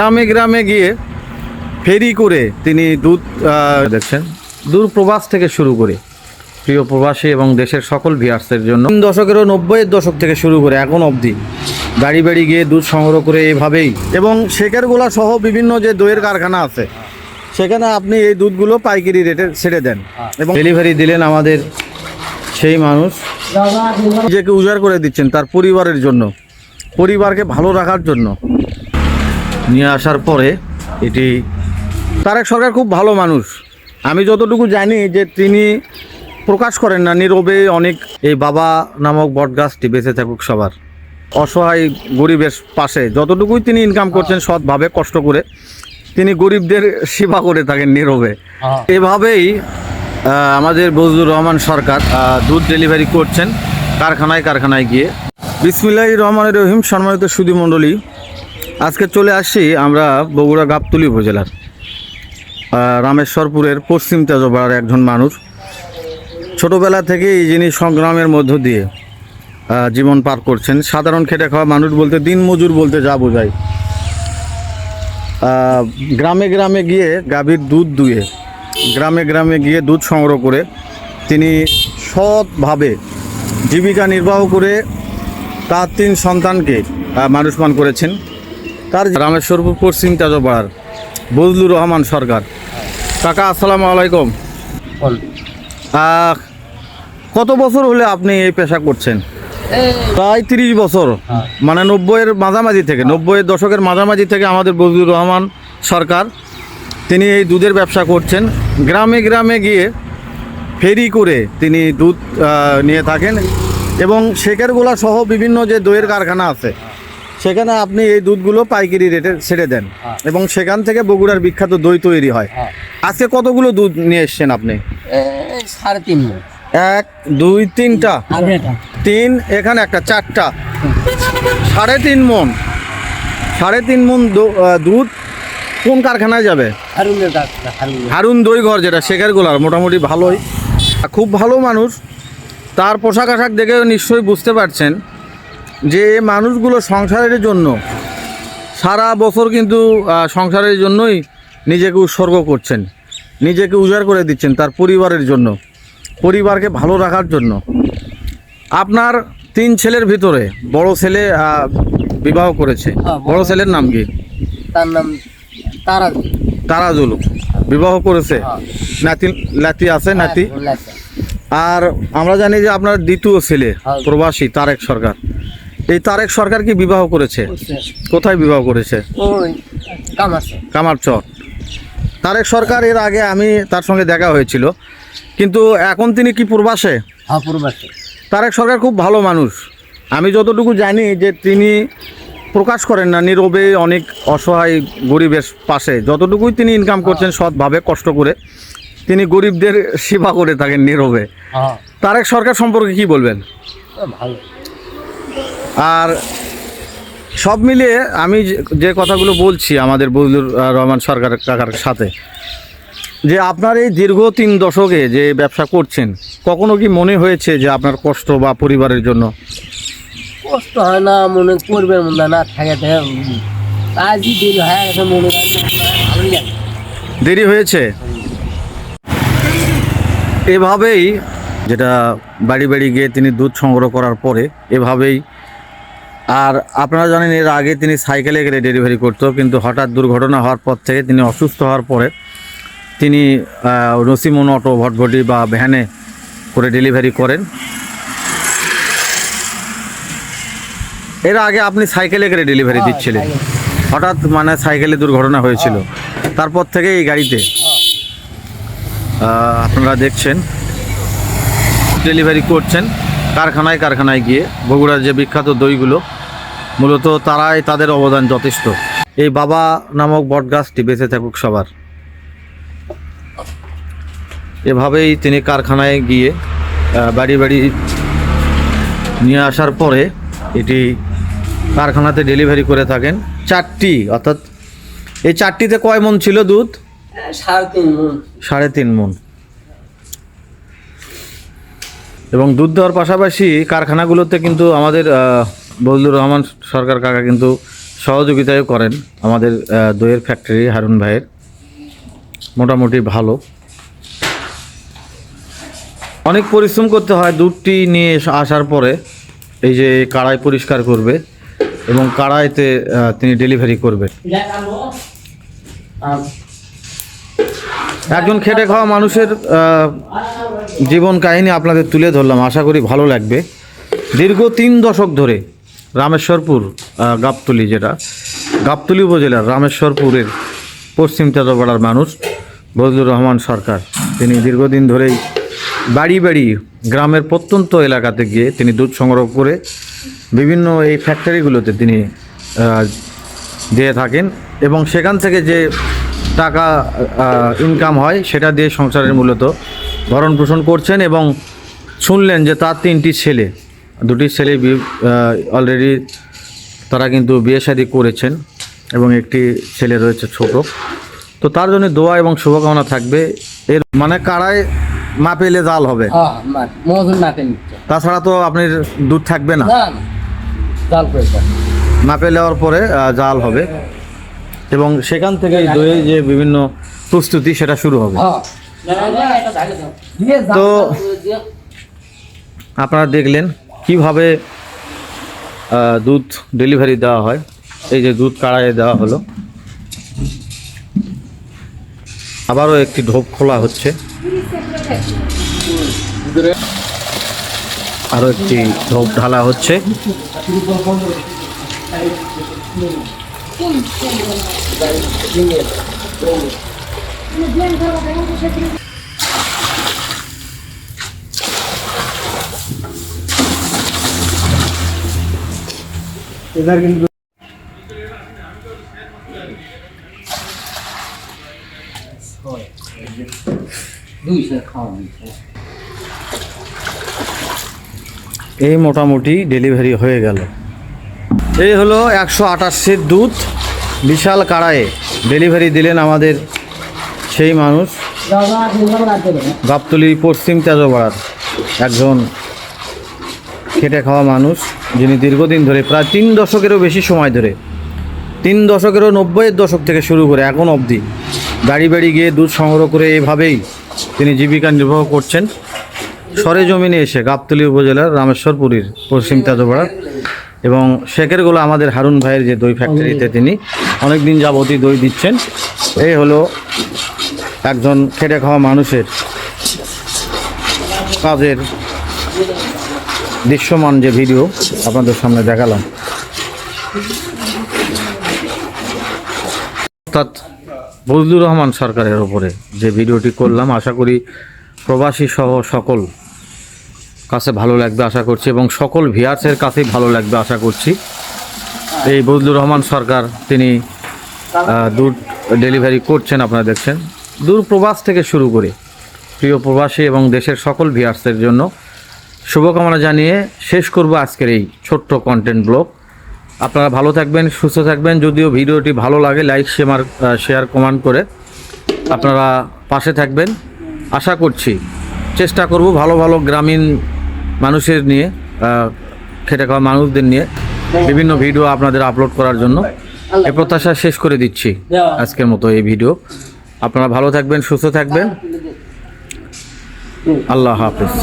গ্রামে গ্রামে গিয়ে ফেরি করে তিনি দুধ দেখছেন, দূর প্রবাস থেকে শুরু করে, প্রিয় প্রবাসী এবং দেশের সকল ভিয়ার্সের জন্য দশকেরও নব্বইয়ের দশক থেকে শুরু করে এখন অবধি বাড়ি বাড়ি গিয়ে দুধ সংগ্রহ করে এভাবেই এবং শেখেরগোলা সহ বিভিন্ন যে দইয়ের কারখানা আছে, সেখানে আপনি এই দুধগুলো পাইকারি রেটে ছেড়ে দেন এবং ডেলিভারি দিলেন আমাদের সেই মানুষ নিজেকে উজাড় করে দিচ্ছেন তার পরিবারের জন্য, পরিবারকে ভালো রাখার জন্য। নিয়ে আসার পরে এটি তারেক সরকার খুব ভালো মানুষ। আমি যতটুকু জানি যে তিনি প্রকাশ করেন না নীরবে অনেক এই বাবা নামক বটগাছটি বেঁচে থাকুক সবার। অসহায় গরিবের পাশে যতটুকুই তিনি ইনকাম করছেন সৎভাবে কষ্ট করে তিনি গরিবদের সেবা করে থাকেন নীরবে। এভাবেই আমাদের বজলুর রহমান সরকার দুধ ডেলিভারি করছেন কারখানায় কারখানায় গিয়ে। বিসমিল্লাহ রহমানের রহিম সম্মানিত সুদী মণ্ডলী আজকে চলে আসছি আমরা বগুড়া গাবতলী উপজেলার রামেশ্বরপুরের পশ্চিম তেজপাড়ার একজন মানুষ। ছোটবেলা থেকেই যিনি সংগ্রামের মধ্য দিয়ে জীবন পার করছেন, সাধারণ খেটে খাওয়া মানুষ বলতে দিন মজুর বলতে যা বোঝায়। গ্রামে গ্রামে গিয়ে গাভীর দুধ দুয়ে, গ্রামে গ্রামে গিয়ে দুধ সংগ্রহ করে, তিনি সৎভাবে জীবিকা নির্বাহ করে তার তিন সন্তানকে মানুষমান করেছেন। তার রামেশ্বরপুর পশ্চিম তেজপাড়ার বজলুর রহমান সরকার। কাকা আসসালামু আলাইকুম। কত বছর হলে আপনি এই পেশা করছেন? প্রায় তিরিশ বছর। মানে নব্বইয়ের মাঝামাঝি থেকে নব্বইয়ের দশকের মাঝামাঝি থেকে আমাদের বজলুর রহমান সরকার তিনি এই দুধের ব্যবসা করছেন। গ্রামে গ্রামে গিয়ে ফেরি করে তিনি দুধ নিয়ে থাকেন এবং শেখেরগোলা সহ বিভিন্ন যে দইয়ের কারখানা আছে সেখানে আপনি এই দুধগুলো পাইকারি রেটে ছেড়ে দেন। এবং সেখান থেকে বগুড়ার বিখ্যাত দই তৈরি হয়। আজকে কতগুলো দুধ নিয়ে এসছেন আপনি? সাড়ে তিন এক দুই তিনটা? তিন এখানে একটা চারটা? সাড়ে তিন মন। সাড়ে তিন মন দুধ কোন কারখানায় যাবে? হারুন দই ঘর যেটা শেখের গোলার মোটামুটি ভালোই। খুব ভালো মানুষ। তার পোশাক আশাক দেখে নিশ্চয়ই বুঝতে পারছেন। যে মানুষগুলো সংসারের জন্য সারা বছর কিন্তু সংসারের জন্যই নিজেকে উৎসর্গ করছেন নিজেকে উজাড় করে দিচ্ছেন তার পরিবারের জন্য পরিবারকে ভালো রাখার জন্য। আপনার তিন ছেলের ভিতরে বড় ছেলে বিবাহ করেছে। হ্যাঁ, বড়- ছেলের নাম কি? তার নাম তারা তারাজুল বিবাহ করেছে? হ্যাঁ। নাতি নাতি আছে নাতি? হ্যাঁ, আর আমরা জানি যে আপনার দ্বিতীয় ছেলে। প্রবাসী তারেক সরকার। এই তারেক সরকার কি বিবাহ করেছে? কোথায় বিবাহ করেছে? কামারচর তারেক সরকার এর আগে আমি তার সঙ্গে দেখা হয়েছিল কিন্তু এখন তিনি কি প্রবাসে? হ্যাঁ পূর্বাসে। তারেক সরকার খুব ভালো মানুষ। আমি যতটুকু জানি যে তিনি প্রকাশ করেন না নীরবে অনেক অসহায় গরিবের পাশে। যতটুকুই তিনি ইনকাম করছেন সৎভাবে কষ্ট করে তিনি গরিবদের সেবা করে থাকেন নীরবে। হ্যাঁ। তারেক সরকার সম্পর্কে কি বলবেন? ভালো। আর সব মিলিয়ে আমি যে- যে কথাগুলো বলছি আমাদের বজলুর রহমান সরকার কাকার সাথে যে আপনার এই দীর্ঘ তিন দশকে যে ব্যবসা করছেন কখনো কি মনে হয়েছে যে আপনার কষ্ট বা পরিবারের জন্য? কষ্ট হয় না মনে করবে মনে না থাকে আজই হয় মনে দেরি হয়েছে? এভাবেই যেটা বাড়ি বাড়ি গিয়ে তিনি দুধ সংগ্রহ করার পরে এভাবেই আর আপনারা জানেন এর আগে তিনি সাইকেলে করে ডেলিভারি করতো কিন্তু হঠাৎ দুর্ঘটনা হওয়ার পর থেকে তিনি অসুস্থ হওয়ার পরে তিনি আহ, নসিমন অটো ভটভটি বা ভ্যানে করে ডেলিভারি করেন। এর আগে আপনি সাইকেলে করে ডেলিভারি দিচ্ছিলেন। হঠাৎ মানে সাইকেলে দুর্ঘটনা হয়েছিল। তারপর থেকে এই গাড়িতে আপনারা দেখছেন ডেলিভারি করছেন কারখানায় কারখানায় গিয়ে। বগুড়ার যে বিখ্যাত দইগুলো মূলত তারাই তাদের অবদান যথেষ্ট। এই বাবা নামক বটগাছটি বেঁচে থাকুক সবার। এভাবেই তিনি কারখানায় গিয়ে বাড়ি বাড়ি নিয়ে আসার পরে এটি কারখানাতে ডেলিভারি করে থাকেন। চারটি অর্থাৎ এই চারটিতে কয় মন ছিল দুধ? সাড়ে তিন সাড়ে তিন মন। এবং দুধ দেওয়ার পাশাপাশি কারখানাগুলোতে কিন্তু আমাদের বজলুর রহমান সরকার কাকা কিন্তু সহযোগিতাও করেন আমাদের দইয়ের ফ্যাক্টরি হারুন ভাইয়ের। মোটামুটি ভালো। অনেক পরিশ্রম করতে হয় দুধটি নিয়ে আসার পরে, এই যে কাড়াই পরিষ্কার করবে এবং কাড়াইতে তিনি ডেলিভারি করবে একজন খেটে খাওয়া মানুষের জীবন কাহিনী আপনাদের তুলে ধরলাম। আশা করি ভালো লাগবে। দীর্ঘ তিন দশক ধরে রামেশ্বরপুর গাবতলি যেটা, গাবতলি উপজেলার রামেশ্বরপুরের পশ্চিম চাঁদপাড়ার মানুষ বজলুর রহমান সরকার। তিনি দীর্ঘদিন ধরেই বাড়ি বাড়ি গ্রামের প্রত্যন্ত এলাকাতে গিয়ে তিনি দুধ সংগ্রহ করে বিভিন্ন এই ফ্যাক্টরিগুলোতে তিনি দিয়ে থাকেন এবং সেখান থেকে যে টাকা ইনকাম হয় সেটা দিয়ে সংসারের মূলত ভরণ পোষণ করছেন এবং শুনলেন যে তার তিনটি ছেলে। দুটি ছেলে অলরেডি তারা কিন্তু বিয়ে শাদী করেছেন এবং একটি ছেলে রয়েছে ছোট। তো তার জন্য দোয়া এবং শুভকামনা থাকবে। এর মানে কাড়ায় মাপেলে জাল হবে। হ্যাঁ মা- তাছাড়া তো আপনি দুধ থাকবে না। মাপে নেওয়ার পরে জাল হবে। এবং সেখান থেকে এই দইয়ের যে বিভিন্ন প্রস্তুতি সেটা শুরু হবে। হ্যাঁ। তো- আপনারা দেখলেন কীভাবে দুধ ডেলিভারি দেওয়া হয়? এই যে দুধ কাড়াইয়ে দেওয়া হলো। আবারও একটি ঢোপ খোলা হচ্ছে। আরও একটি ঢোপ ঢালা হচ্ছে। দিচ্ছে এই মোটামুটি ডেলিভারি হয়ে গেল। এই হলো একশো আটাশের দুধ, বিশাল কাড়ায়ে ডেলিভারি দিলেন আমাদের সেই মানুষ গাবতলি পশ্চিম তেজপাড়ার একজন খেটে খাওয়া মানুষ। যিনি দীর্ঘদিন ধরে, প্রায় তিন দশকেরও বেশি সময় ধরে, তিন দশকেরও নব্বইয়ের দশক থেকে শুরু করে এখন অবধি বাড়ি বাড়ি গিয়ে দুধ সংগ্রহ করে এভাবেই তিনি জীবিকা নির্বাহ করছেন। সরেজমিনে এসে গাবতলী উপজেলার রামেশ্বরপুরীর পশ্চিম তেজপাড়ার এবং শেখেরগুলো আমাদের হারুন ভাইয়ের যে দই ফ্যাক্টরিতে তিনি অনেক দিন যাবতই দই দিচ্ছেন। এই হলো একজন খেটে খাওয়া মানুষের কাজের দৃশ্যমান যে ভিডিও আপনাদের সামনে দেখালাম। অর্থাৎ বজলুর রহমান সরকারের ওপরে যে ভিডিওটি করলাম, আশা করি প্রবাসী সহ সকল কাছে ভালো লাগবে আশা করছি, এবং সকল ভিয়ার্সের কাছেই ভালো লাগবে আশা করছি। এই বজলুর রহমান সরকার, তিনি দুধ ডেলিভারি করছেন, আপনারা দেখছেন। দূর প্রবাস থেকে শুরু করে প্রিয় প্রবাসী এবং দেশের সকল ভিয়ার্সের জন্য শুভকামনা জানিয়ে শেষ করব আজকের এই ছোট্ট কন্টেন্ট ব্লগ আপনারা ভালো থাকবেন, সুস্থ থাকবেন। যদিও ভিডিওটি ভালো লাগে লাইক শেয়ার শেয়ার কমেন্ট করে আপনারা পাশে থাকবেন। আশা করছি, চেষ্টা করব ভালো ভালো গ্রামীণ মানুষের নিয়ে খেটে খাওয়া মানুষদের নিয়ে বিভিন্ন ভিডিও আপনাদের আপলোড করার জন্য। এ প্রত্যাশা শেষ করে দিচ্ছি আজকের মতো এই ভিডিও আপনারা ভালো থাকবেন, সুস্থ থাকবেন। আল্লাহ হাফেজ।